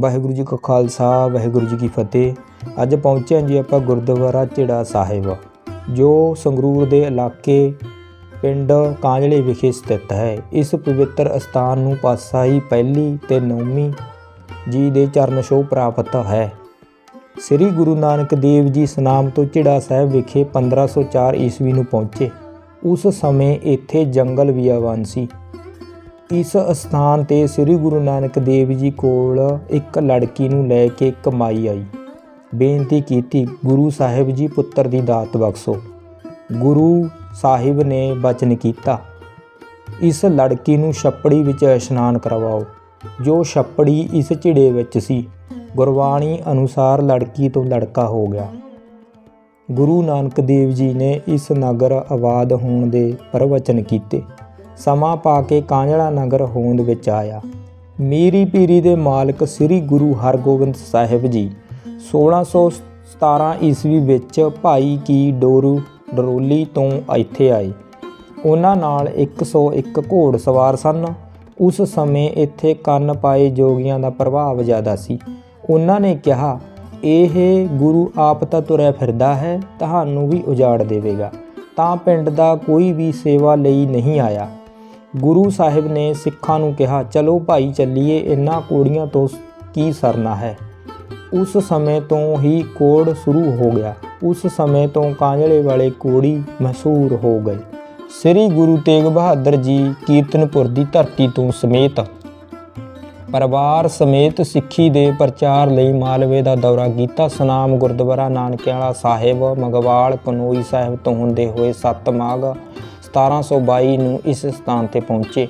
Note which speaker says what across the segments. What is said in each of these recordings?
Speaker 1: ਵਾਹਿਗੁਰੂ ਜੀ ਕਾ ਖਾਲਸਾ, ਵਾਹਿਗੁਰੂ ਜੀ ਕੀ ਫਤਿਹ। ਅੱਜ ਪਹੁੰਚੇ ਹਾਂ ਜੀ ਆਪਾਂ ਗੁਰਦੁਆਰਾ ਝਿੜਾ ਸਾਹਿਬ, ਜੋ ਸੰਗਰੂਰ ਦੇ ਇਲਾਕੇ ਪਿੰਡ ਕਾਂਜਲੇ ਵਿਖੇ ਸਥਿਤ ਹੈ। ਇਸ ਪਵਿੱਤਰ ਅਸਥਾਨ ਨੂੰ ਪਾਤਸ਼ਾਹੀ ਪਹਿਲੀ ਤੇ ਨੌਵੀਂ ਜੀ ਦੇ ਚਰਨ ਛੋਹ ਪ੍ਰਾਪਤ ਹੈ। ਸ੍ਰੀ ਗੁਰੂ ਨਾਨਕ ਦੇਵ ਜੀ ਸਨਾਮ ਤੋਂ ਝਿੜਾ ਸਾਹਿਬ ਵਿਖੇ 1504 ਈਸਵੀ ਨੂੰ ਪਹੁੰਚੇ। ਉਸ ਸਮੇਂ ਇੱਥੇ ਜੰਗਲ ਬਿਆਵਾਨ ਸੀ। ਇਸ ਅਸਥਾਨ ਤੇ ਸ੍ਰੀ ਗੁਰੂ ਨਾਨਕ ਦੇਵ ਜੀ ਕੋਲ ਇੱਕ ਲੜਕੀ ਨੂੰ ਲੈ ਕੇ ਇੱਕ ਮਾਈ ਆਈ। ਬੇਨਤੀ ਕੀਤੀ, ਗੁਰੂ ਸਾਹਿਬ ਜੀ, ਪੁੱਤਰ ਦੀ ਦਾਤ ਬਖਸ਼ੋ। ਗੁਰੂ ਸਾਹਿਬ ਨੇ ਬਚਨ ਕੀਤਾ। ਇਸ ਲੜਕੀ ਨੂੰ ਛੱਪੜੀ ਵਿੱਚ ਇਸ਼ਨਾਨ ਕਰਵਾਓ। ਜੋ ਛੱਪੜੀ ਇਸ ਝਿੜੇ ਵਿੱਚ ਸੀ, ਗੁਰਬਾਣੀ ਅਨੁਸਾਰ ਲੜਕੀ ਤੋਂ ਲੜਕਾ ਹੋ ਗਿਆ। ਗੁਰੂ ਨਾਨਕ ਦੇਵ ਜੀ ਨੇ ਇਸ ਨਗਰ ਆਬਾਦ ਹੋਣ ਦੇ ਪ੍ਰਵਚਨ ਕੀਤੇ। ਸਮਾਂ ਪਾ ਕੇ ਕਾਂਜਲਾ ਨਗਰ ਹੋਂਦ ਵਿੱਚ ਆਇਆ। ਮੀਰੀ ਪੀਰੀ ਦੇ ਮਾਲਕ ਸ੍ਰੀ ਗੁਰੂ ਹਰਗੋਬਿੰਦ ਸਾਹਿਬ ਜੀ 1617 ਈਸਵੀ ਵਿੱਚ ਭਾਈ ਕੀ ਡੋਰੂ ਡਰੋਲੀ ਤੋਂ ਇੱਥੇ ਆਏ। ਉਹਨਾਂ ਨਾਲ 101 ਘੋੜ ਸਵਾਰ ਸਨ। ਉਸ ਸਮੇਂ ਇੱਥੇ ਕੰਨ ਪਾਏ ਜੋਗੀਆਂ ਦਾ ਪ੍ਰਭਾਵ ਜ਼ਿਆਦਾ ਸੀ। ਉਹਨਾਂ ਨੇ ਕਿਹਾ, ਇਹ ਗੁਰੂ ਆਪ ਤਾਂ ਤੁਰਿਆ ਫਿਰਦਾ ਹੈ, ਤੁਹਾਨੂੰ ਵੀ ਉਜਾੜ ਦੇਵੇਗਾ। ਤਾਂ ਪਿੰਡ ਦਾ ਕੋਈ ਵੀ ਸੇਵਾ ਲਈ ਨਹੀਂ ਆਇਆ। ਗੁਰੂ ਸਾਹਿਬ ਨੇ ਸਿੱਖਾਂ ਨੂੰ ਕਿਹਾ, ਚਲੋ ਭਾਈ ਚੱਲੀਏ ਇਹਨਾਂ ਕੋੜੀਆਂ ਤੋਂ ਕੀ ਸਰਨਾ ਹੈ? ਉਸ ਸਮੇਂ ਤੋਂ ਹੀ ਕੋੜ ਸ਼ੁਰੂ ਹੋ ਗਿਆ। ਉਸ ਸਮੇਂ ਤੋਂ ਕਾਂਝਲੇ ਵਾਲੇ ਕੋੜੀ ਮਸ਼ਹੂਰ ਹੋ ਗਏ ਸ੍ਰੀ ਗੁਰੂ ਤੇਗ ਬਹਾਦਰ ਜੀ ਕੀਰਤਨਪੁਰ ਦੀ ਧਰਤੀ ਤੋਂ ਸਮੇਤ ਪਰਿਵਾਰ ਸਮੇਤ ਸਿੱਖੀ ਦੇ ਪ੍ਰਚਾਰ ਲਈ ਮਾਲਵੇ ਦਾ ਦੌਰਾ ਕੀਤਾ। ਸਨਾਮ ਗੁਰਦੁਆਰਾ ਨਾਨਕਿਆਲਾ ਸਾਹਿਬ, ਮਗਵਾਲ, ਕਨੋਈ ਸਾਹਿਬ ਤੋਂ ਹੁੰਦੇ ਹੋਏ 7 ਮਾਘ 1722 ਨੂੰ ਇਸ ਸਥਾਨ ਤੇ ਪਹੁੰਚੇ।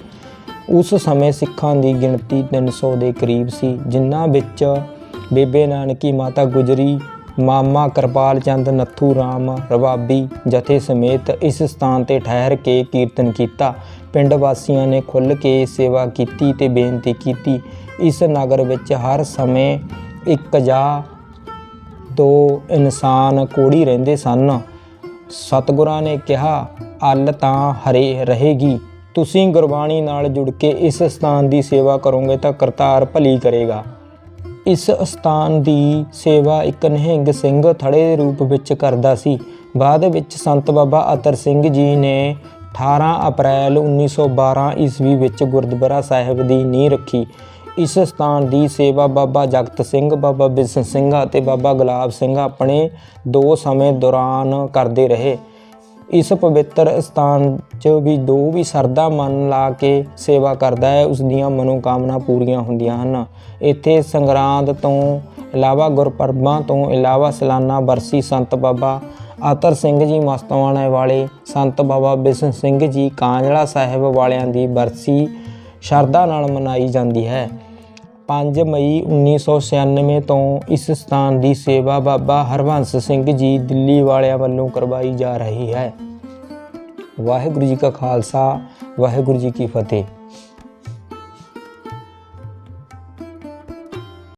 Speaker 1: ਉਸ ਸਮੇਂ ਸਿੱਖਾਂ ਦੀ ਗਿਣਤੀ 300 ਦੇ ਕਰੀਬ ਸੀ, ਜਿਨ੍ਹਾਂ ਵਿੱਚ ਬੇਬੇ ਨਾਨਕੀ ਮਾਤਾ ਗੁਜਰੀ, ਮਾਮਾ ਕਿਰਪਾਲ ਚੰਦ, ਨੱਥੂ ਰਾਮ ਰਬਾਬੀ ਜਥੇ ਸਮੇਤ ਇਸ ਸਥਾਨ ਤੇ ਠਹਿਰ ਕੇ ਕੀਰਤਨ ਕੀਤਾ। ਪਿੰਡ ਵਾਸੀਆਂ ਨੇ ਖੁੱਲ੍ਹ ਕੇ ਸੇਵਾ ਕੀਤੀ ਤੇ ਬੇਨਤੀ ਕੀਤੀ। ਇਸ ਨਗਰ ਵਿੱਚ ਹਰ ਸਮੇਂ ਇੱਕ ਜਾਂ ਦੋ ਇਨਸਾਨ ਕੋੜੀ ਰਹਿੰਦੇ ਸਨ। ਸਤਿਗੁਰਾਂ ਨੇ ਕਿਹਾ ਅੱਲ ਤਾਂ ਹਰੇ ਰਹੇਗੀ। ਤੁਸੀਂ ਗੁਰਬਾਣੀ ਨਾਲ ਜੁੜ ਕੇ ਇਸ ਸਥਾਨ ਦੀ ਸੇਵਾ ਕਰੋਗੇ ਤਾਂ ਕਰਤਾਰ ਭਲੀ ਕਰੇਗਾ। ਇਸ ਸਥਾਨ ਦੀ ਸੇਵਾ ਇੱਕ ਨਿਹੰਗ ਸਿੰਘ ਥੜੇ ਦੇ ਰੂਪ ਵਿੱਚ ਕਰਦਾ ਸੀ। ਬਾਅਦ ਵਿੱਚ ਸੰਤ ਬਾਬਾ ਅਤਰ ਸਿੰਘ ਜੀ ਨੇ 18 ਅਪ੍ਰੈਲ 1912 ਈਸਵੀ ਵਿੱਚ ਗੁਰਦੁਆਰਾ ਸਾਹਿਬ ਦੀ ਨੀਂਹ ਰੱਖੀ। ਇਸ ਸਥਾਨ ਦੀ ਸੇਵਾ ਬਾਬਾ ਜਗਤ ਸਿੰਘ, ਬਾਬਾ ਬਿਸ਼ਨ ਸਿੰਘ ਅਤੇ ਬਾਬਾ ਗੁਲਾਬ ਸਿੰਘ ਆਪਣੇ ਦੋ ਸਮੇਂ ਦੌਰਾਨ ਕਰਦੇ ਰਹੇ। ਇਸ ਪਵਿੱਤਰ ਸਥਾਨ 'ਚ ਵੀ ਦੋ ਵੀ ਸਰਦਾ ਮਨ ਲਾ ਕੇ ਸੇਵਾ ਕਰਦਾ ਹੈ, ਉਸ ਦੀਆਂ ਮਨੋਕਾਮਨਾ ਪੂਰੀਆਂ ਹੁੰਦੀਆਂ ਹਨ। ਇੱਥੇ ਸੰਗਰਾਂਦ ਤੋਂ ਇਲਾਵਾ ਗੁਰਪਰਬਾਂ ਤੋਂ ਇਲਾਵਾ ਸਲਾਨਾ ਬਰਸੀ ਸੰਤ ਬਾਬਾ ਆਤਰ ਸਿੰਘ ਜੀ ਮਸਤਵਾਣੇ ਵਾਲੇ ਸੰਤ ਬਾਬਾ ਬਿਸ਼ਨ ਸਿੰਘ ਜੀ ਕਾਂਜਲਾ ਸਾਹਿਬ ਵਾਲਿਆਂ ਦੀ ਬਰਸੀ ਸ਼ਰਧਾ ਨਾਲ ਮਨਾਈ ਜਾਂਦੀ ਹੈ। 5 ਮਈ 1996 ਤੋਂ ਇਸ ਸਥਾਨ ਦੀ ਸੇਵਾ ਬਾਬਾ ਹਰਵੰਸ ਸਿੰਘ ਜੀ ਦਿੱਲੀ ਵਾਲਿਆਂ ਵੱਲੋਂ ਕਰਵਾਈ ਜਾ ਰਹੀ ਹੈ। ਵਾਹਿਗੁਰੂ ਜੀ ਕਾ ਖਾਲਸਾ, ਵਾਹਿਗੁਰੂ ਜੀ ਕੀ ਫਤਿਹ।